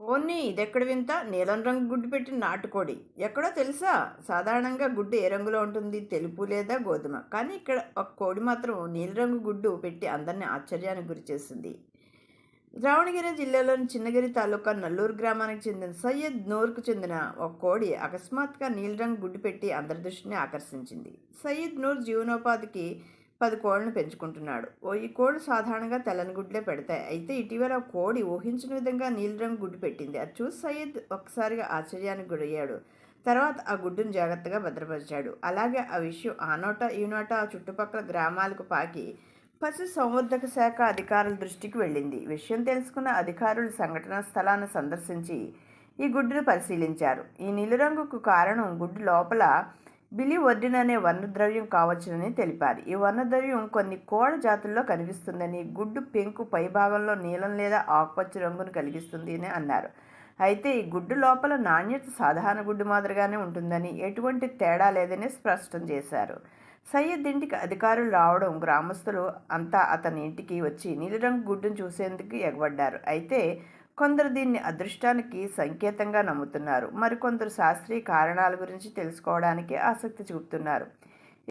ఓన్ని ఇదెక్కడ వింత? నీలం రంగు గుడ్డు పెట్టిన నాటుకోడి. ఎక్కడో తెలుసా? సాధారణంగా గుడ్డు ఏ రంగులో ఉంటుంది? తెలుపు లేదా గోధుమ. కానీ ఇక్కడ ఒక కోడి మాత్రం నీలిరంగు గుడ్డు పెట్టి అందరినీ ఆశ్చర్యానికి గురి చేసింది. రావణగిరి జిల్లాలోని చిన్నగిరి తాలూకా నల్లూరు గ్రామానికి చెందిన సయ్యద్ నూర్కు చెందిన ఒక కోడి అకస్మాత్తుగా నీలిరంగు గుడ్డు పెట్టి అందరి దృష్టిని ఆకర్షించింది. సయ్యద్ నూర్ జీవనోపాధికి పది కోళ్ళను పెంచుకుంటున్నాడు. ఓ ఈ కోడి సాధారణంగా తెల్లని గుడ్లే పెడతాయి. అయితే ఇటీవల కోడి ఊహించిన విధంగా నీలిరంగు గుడ్డు పెట్టింది. అది చూసి సయ్యద్ ఒక్కసారిగా ఆశ్చర్యానికి గురయ్యాడు. తర్వాత ఆ గుడ్డును జాగ్రత్తగా భద్రపరిచాడు. అలాగే ఆ విషయం ఆనోట ఈనోట చుట్టుపక్కల గ్రామాలకు పాకి పశు సంవర్ధక శాఖ అధికారుల దృష్టికి వెళ్ళింది. విషయం తెలుసుకున్న అధికారులు సంఘటనా స్థలాన్ని సందర్శించి ఈ గుడ్డును పరిశీలించారు. ఈ నీలిరంగుకు కారణం గుడ్డు లోపల బిలి వడ్డిన అనే వర్ణద్రవ్యం కావచ్చునని తెలిపారు. ఈ వర్ణద్రవ్యం కొన్ని కోడ జాతుల్లో కనిపిస్తుందని గుడ్డు పెంకు పైభాగంలో నీలం లేదా ఆకుపచ్చ రంగును కలిగిస్తుంది అని అన్నారు. అయితే ఈ గుడ్డు లోపల నాణ్యత సాధారణ గుడ్డు మాదిరిగానే ఉంటుందని ఎటువంటి తేడా లేదని స్పష్టం చేశారు. సయ్యద్ ఇంటికి అధికారులు రావడం గ్రామస్తులు అంతా అతని ఇంటికి వచ్చి నీలిరంగు గుడ్డును చూసేందుకు ఎగబడ్డారు. అయితే కొందరు దీన్ని అదృష్టానికి సంకేతంగా నమ్ముతున్నారు. మరికొందరు శాస్త్రీయ కారణాల గురించి తెలుసుకోవడానికి ఆసక్తి చూపుతున్నారు.